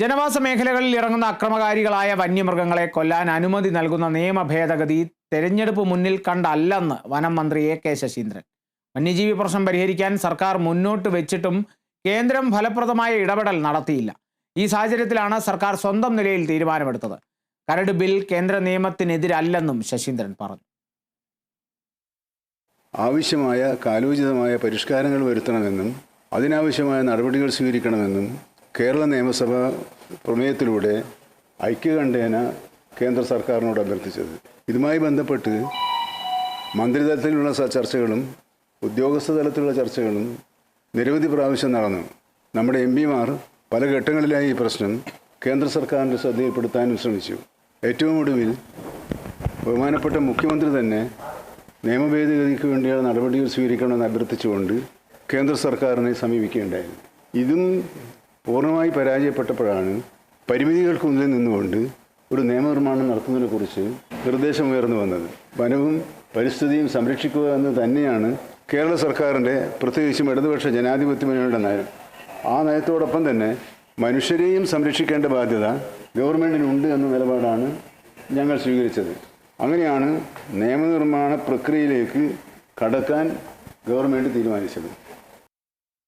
ജനവാസ മേഖലകളിൽ ഇറങ്ങുന്ന അക്രമകാരികളായ വന്യമൃഗങ്ങളെ കൊല്ലാൻ അനുമതി നൽകുന്ന നിയമ ഭേദഗതി തെരഞ്ഞെടുപ്പ് മുന്നിൽ കണ്ടല്ലെന്ന് വനം മന്ത്രി എ കെ ശശീന്ദ്രൻ. വന്യജീവി പ്രശ്നം പരിഹരിക്കാൻ സർക്കാർ മുന്നോട്ട് വെച്ചിട്ടും കേന്ദ്രം ഫലപ്രദമായ ഇടപെടൽ നടത്തിയില്ല. ഈ സാഹചര്യത്തിലാണ് സർക്കാർ സ്വന്തം നിലയിൽ തീരുമാനമെടുത്തത്. കരട് ബിൽ കേന്ദ്ര നിയമത്തിനെതിരല്ലെന്നും ശശീന്ദ്രൻ പറഞ്ഞു. ആവശ്യമായ കാലോചിതമായ പരിഷ്കാരങ്ങൾ വരുത്തണമെന്നും അതിനാവശ്യമായ നടപടികൾ സ്വീകരിക്കണമെന്നും കേരള നിയമസഭ പ്രമേയത്തിലൂടെ ഐക്യകണ്ഠേന കേന്ദ്ര സർക്കാരിനോട് അഭ്യർത്ഥിച്ചത്. ഇതുമായി ബന്ധപ്പെട്ട് മന്ത്രിതലത്തിലുള്ള ചർച്ചകളും ഉദ്യോഗസ്ഥ തലത്തിലുള്ള ചർച്ചകളും നിരവധി പ്രാവശ്യം നടന്നു. നമ്മുടെ എം പിമാർ പല ഘട്ടങ്ങളിലായി ഈ പ്രശ്നം കേന്ദ്ര സർക്കാരിന്റെ ശ്രദ്ധയിൽപ്പെടുത്താനും ശ്രമിച്ചു. ഏറ്റവും ഒടുവിൽ ബഹുമാനപ്പെട്ട മുഖ്യമന്ത്രി തന്നെ നിയമഭേദഗതിക്ക് വേണ്ടിയുള്ള നടപടികൾ സ്വീകരിക്കണമെന്ന് അഭ്യർത്ഥിച്ചുകൊണ്ട് കേന്ദ്ര സർക്കാരിനെ സമീപിക്കുകയുണ്ടായിരുന്നു ഇതും പൂർണമായി പരാജയപ്പെട്ടപ്പോഴാണ് പരിമിതികൾക്കുള്ളിൽ നിന്നുകൊണ്ട് ഒരു നിയമനിർമ്മാണം നടത്തുന്നതിനെക്കുറിച്ച് നിർദ്ദേശം ഉയർന്നു വന്നത്. വനവും പരിസ്ഥിതിയും സംരക്ഷിക്കുക എന്ന് തന്നെയാണ് കേരള സർക്കാരിന്റെ പ്രത്യേകിച്ചും ഇടതുപക്ഷ ജനാധിപത്യ മുന്നണിയുടെ നയം. ആ നയത്തോടൊപ്പം തന്നെ മനുഷ്യരെയും സംരക്ഷിക്കേണ്ട ബാധ്യത ഗവൺമെന്റിനുണ്ട് എന്ന നിലപാടാണ് ഞങ്ങൾ സ്വീകരിച്ചത്. അങ്ങനെയാണ് നിയമനിർമ്മാണ പ്രക്രിയയിലേക്ക് കടക്കാൻ ഗവൺമെന്റ് തീരുമാനിച്ചത്.